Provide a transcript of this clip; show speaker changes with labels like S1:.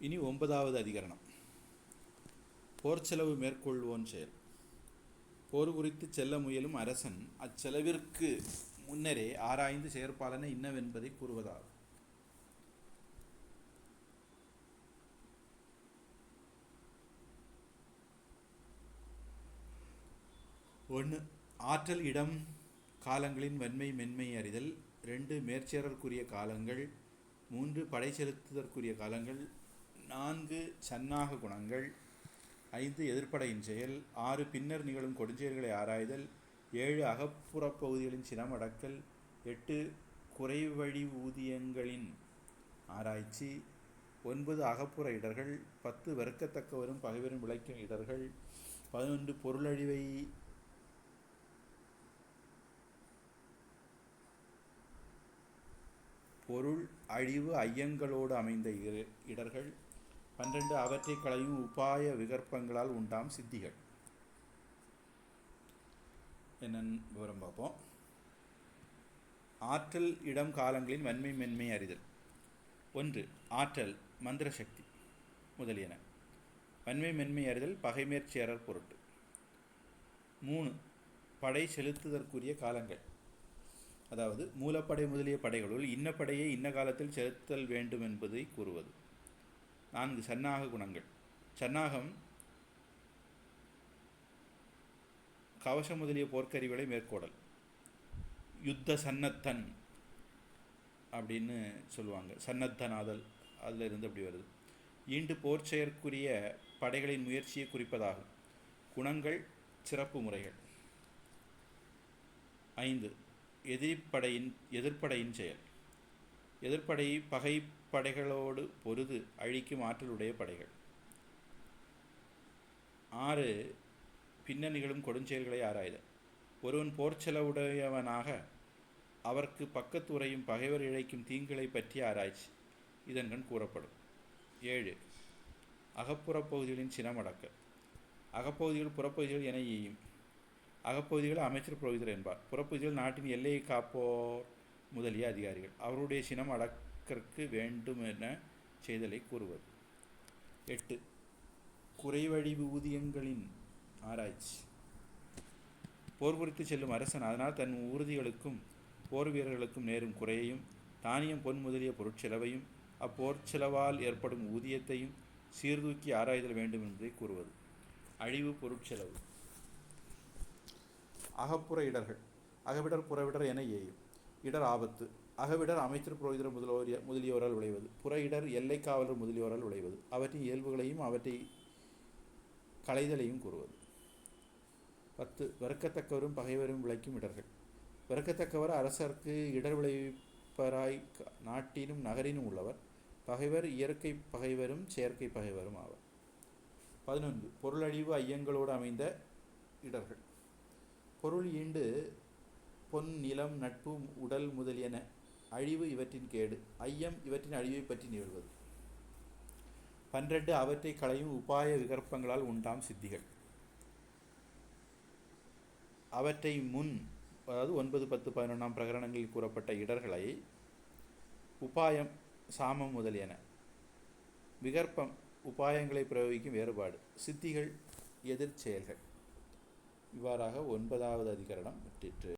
S1: இனி ஒன்பதாவது அதிகரணம். போர் செலவு மேற்கொள்வோன் செயல். போர் குறித்து செல்ல முயலும் அரசன் அச்செலவிற்கு முன்னரே ஆராய்ந்து செயற்பாலன இன்னவென்பதை கூறுவதாகும். ஒன்று ஆற்றல் இடம் காலங்களின் வன்மை மென்மை அறிதல். ரெண்டு மேற்சேரற்குரிய காலங்கள். மூன்று படை செலுத்துதற்குரிய காலங்கள். நான்கு சன்னாக குணங்கள் ஐந்து எதிர்ப்படையின் செயல் ஆறு பின்னர் நிகழும் கொடுஞ்செயல்களை ஆராய்தல் ஏழு அகப்புறப் பகுதிகளின் சினம் அடக்கல் எட்டு குறைவழி ஊதியங்களின் ஆராய்ச்சி ஒன்பது அகப்புற இடர்கள் பத்து வெறுக்கத்தக்கவரும் பகைவரும் விளைக்கும் இடர்கள் பதினொன்று பொருளழிவை பொருள் அழிவு ஐயங்களோடு அமைந்த இடர்கள் பன்னிரண்டு அவற்றை களையும் உபாய விகற்பங்களால் உண்டாம் சித்திகள். என்னன்னு விவரம் பார்ப்போம். ஆற்றல் இடம் காலங்களின் வன்மை மென்மை அறிதல். ஒன்று ஆற்றல் மந்திர சக்தி முதலியன. வன்மை மென்மை அறிதல் பகைமேற்சியரர் பொருட்டு. மூணு படை செலுத்துதற்குரிய காலங்கள். அதாவது மூலப்படை முதலிய படைகளுள் இன்ன படையை இன்ன காலத்தில் செலுத்தல் வேண்டும் என்பதை கூறுவது. நான்கு சன்னாக குணங்கள். சன்னாகம் கவசம் முதலிய போர்க்கறிவுகளை மேற்கோடல். யுத்த சன்னத்தன் அப்படின்னு சொல்லுவாங்க. சன்னத்தனாதல் அதில் இருந்து அப்படி வருது. ஈண்டு போர் செயற்குரிய படைகளின் முயற்சியை குறிப்பதாகும். குணங்கள் சிறப்பு முறைகள். ஐந்து எதிரிப்படையின் எதிர்ப்படையின் செயல். எதிர்ப்படை பகை படைகளோடு பொருது அழிக்கும் ஆற்றலுடைய படைகள். ஆறு பின்னணிகளும் கொடுஞ்செயல்களை ஆராய்தல். ஒருவன் போர் செலவுடையவனாக அவர்க்கு பக்கத்துறையும் பகைவர் இழைக்கும் தீங்குகளை பற்றிய ஆராய்ச்சி. இதன்கண் கூறப்படும். ஏழு அகப்புறப் பகுதிகளின் சினமடக்க அகப்பகுதிகள் புறப்பகுதிகள் என எய்யும் அகப்பகுதிகள் அமைச்சர் புரோகிதர் என்பார். புறப்பகுதிகள் நாட்டின் எல்லையை காப்போர் முதலிய அதிகாரிகள். அவருடைய சினம் அடக் அடக்கற்கு வேண்டும் என செய்தலை கூறுவது. எட்டு. குறைவழிவு ஊதியங்களின் ஆராய்ச்சி. போர் குறித்து செல்லும் அரசன் அதனால் தன் ஊர்திகளுக்கும் போர் வீரர்களுக்கும் நேரும் குறையையும் தானியம் பொன் முதலிய பொருட்செலவையும் அப்போர் செலவால் ஏற்படும் ஊதியத்தையும் சீர்தூக்கி ஆராய்தல் வேண்டும் என்பதை கூறுவது. அழிவு பொருட்செலவு. அகப்புற இடர்கள். அகவிடர் புறவிடர் என ஏயும். இடர் ஆபத்து. அகவிடர் அமைச்சர் புரோகிதர் முதல்வர் முதலியோரால் விளைவது. புற இடர் எல்லை காவலர் முதலியோரால் விளைவது. அவற்றின் இயல்புகளையும் அவற்றை களைதலையும் கூறுவது. பத்து வெறுக்கத்தக்கவரும் பகைவரும் விளைக்கும் இடர்கள். வெறுக்கத்தக்கவர் அரசர்க்கு இடர் விளைவிப்பராய் நாட்டினும் நகரினும் உள்ளவர். பகைவர் இயற்கை பகைவரும் செயற்கை பகைவரும் ஆவர். பதினொன்று பொருளழிவு ஐயங்களோடு அமைந்த இடர்கள். பொருள் ஈண்டு பொன் நிலம் நட்பு உடல் முதலியன அழிவு இவற்றின் கேடு ஐயம் இவற்றின் அழிவை பற்றி நிகழ்வது. பன்னிரண்டு அவற்றை களையும் உபாய விகற்பங்களால் உண்டாம் சித்திகள். அவற்றை முன் அதாவது ஒன்பது பத்து பதினொன்றாம் பிரகரணங்களில் கூறப்பட்ட இடர்களை உபாயம் சாமம் முதலியன. விகற்பம் உபாயங்களை பிரயோகிக்கும் வேறுபாடு. சித்திகள் எதிர் செயல்கள். இவ்வாறாக ஒன்பதாவது அதிகரணம் முற்றிற்று